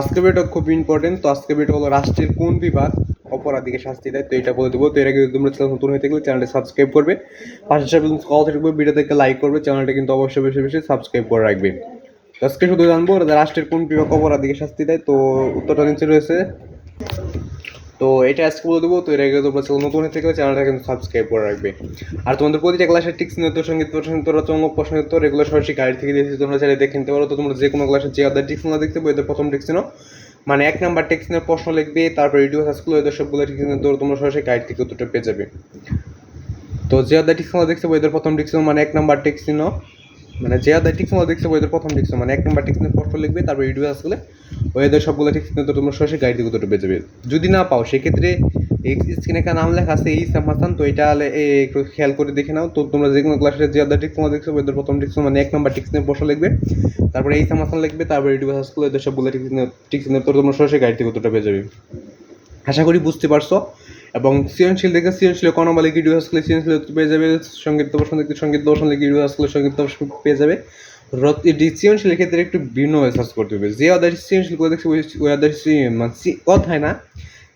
আজকে ভিডিওটা খুব ইম্পর্টেন্ট তো আজকে ভিডিও হলো রাষ্ট্রের কোন বিভাগ অপরাধীকে শাস্তি দেয়, তো এটা বলে দেবো। তো এর আগে তোমরা চ্যানেল নতুন হয়ে থাকলে চ্যানেলটা সাবস্ক্রাইব করবে। পাশে সাথে কল থাকবে ভিডিও থেকে লাইক করবে, চ্যানেলটা কিন্তু অবশ্যই বেশি বেশি সাবস্ক্রাইব করে রাখবে। তো আজকে শুধু জানব রাষ্ট্রের কোন বিভাগ অপরাধীকে শাস্তি দেয়, তো উত্তরটা নিচে রয়েছে। তো এটা আজকে বলে দেবো, তো এর আগে তোমরা চ্যানেল নতুন হয়ে থাকলে চ্যানেলটা কিন্তু সাবস্ক্রাইব করে রাখবে। আর তোমাদের প্রতিটা ক্লাসের টিক্স নিয়ত সংগীত, প্রশ্ন উত্তর, রচনা, প্রশ্ন উত্তর, এগুলো সরাসরি গাড়ি থেকে দিয়েছি তোমরা চাইলে দেখে নিতে পারো। তো তোমরা যে কোনো ক্লাসের যে আদার টিক্স না দেখতে পাবো এদের প্রথম টিক্স নাও। মানে এক নাম্বার টেক্স নিয়ে প্রশ্ন লিখবে, তারপর ভিডিও সার্চগুলো এদের সবগুলো টিক্স নিয়ে তোমরা সরাসরি গাইড থেকে উত্তরটা পেয়ে যাবে। তো যে আদার টিক্স দেখতে পাবো এদের প্রথম টিক্স মানে এক নাম্বার টেক্স নিও। মানে যে টিক্স না দেখতে পাবো, এদের প্রথম টিক্স মানে এক নাম্বার নিয়ে প্রশ্ন লিখবে, তারপর ভিডিও সার্চগুলো ওদের সবগুলো নিয়ে তো তোমরা সরাসরি গাইড থেকে উত্তরটা পেয়ে যাবে যদি না পাও, সেক্ষেত্রে এই স্ক্রিনে একটা নাম লেখা আছে, এই সামাসান তো এটা একটু খেয়াল করে দেখে নাও। তো তোমরা যে কোনো ক্লাসের যে আদার টিক্স তোমরা দেখছ, ওদের প্রথম টিক্স মানে এক নাম্বার টিক্স নিয়ে প্রশ্ন লিখবে। তারপরে এই সামাসান লিখবে, তারপরে ইউটিউব করলে এদের সবগুলো টিক্স নিয়ে তো তোমরা সরাসরি গাইড থেকে উত্তরটা পেয়ে যাবে আশা করি বুঝতে পারছ। এবং সৃজনশীল দেখে সৃজনশীল কর্ণমালী ভিডিও আসলে সৃজনশীল উত্তর পেয়ে যাবে সংগীত দর্শন দেখতে সংগীত দর্শন লিখে ভিডিও আসলে সংগীত দর্শন পেয়ে যাবে। সৃজনশীলের ক্ষেত্রে একটু ভিন্নভাবে সার্চ করতে হবে। যে আদার সৃজনশীল করে দেখছি ওই- আদার মানে কথায় না।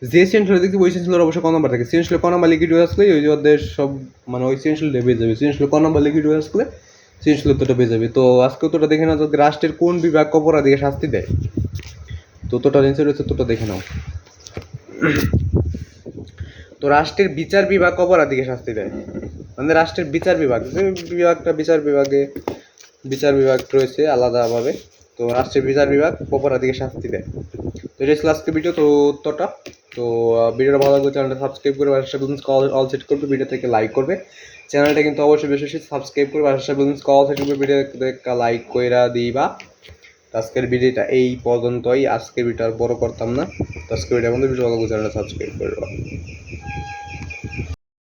যে সৃজনশীল দেখছি ওই সৃজনশীলের অবশ্যই ক নম্বর থাকে। সৃজনশীল ক নম্বর লিখে আসলে ওই যে ওদের সব মানে ওই সৃজনশীল পেয়ে যাবে। সৃজনশীল ক নম্বর লিখে আসলে সৃজনশীল উত্তরটা পেয়ে যাবে। তো আজকে উত্তরটা দেখে নাও রাষ্ট্রের কোন বিভাগ অপরাধীকে শাস্তি দেয়। তো নিচে রয়েছে, উত্তরটা দেখে নাও। তো রাষ্ট্রের বিচার বিভাগ অপরাধীকে শাস্তি দেয়। মানে রাষ্ট্রের বিচার বিভাগ। বিভাগটা বিচার বিভাগে, বিচার বিভাগ রয়েছে আলাদাভাবে, তো রাষ্ট্রের বিচার বিভাগ অপরাধীকে শাস্তি দেয়। তো এটা ছিল আজকে ভিডিও তো উত্তরটা। তো ভিডিওটা ভালো লাগলে চ্যানেলটা সাবস্ক্রাইব করে বাসার বিজনেস কল অল সেট করবে ভিডিও থেকে লাইক করবে। চ্যানেলটা কিন্তু অবশ্যই বেশি বেশি সাবস্ক্রাইব করে বাসার বিজনেস কল সেট করবে ভিডিও থেকে লাইক কইরা দিবা। আজকের ভিডিওটা এই পর্যন্তই। আজকের ভিডিওটা আর বড় করতাম না। তো আজকের ভিডিও আমাদের ভিডিও ভালো চ্যানেলটা সাবস্ক্রাইব করে দেওয়া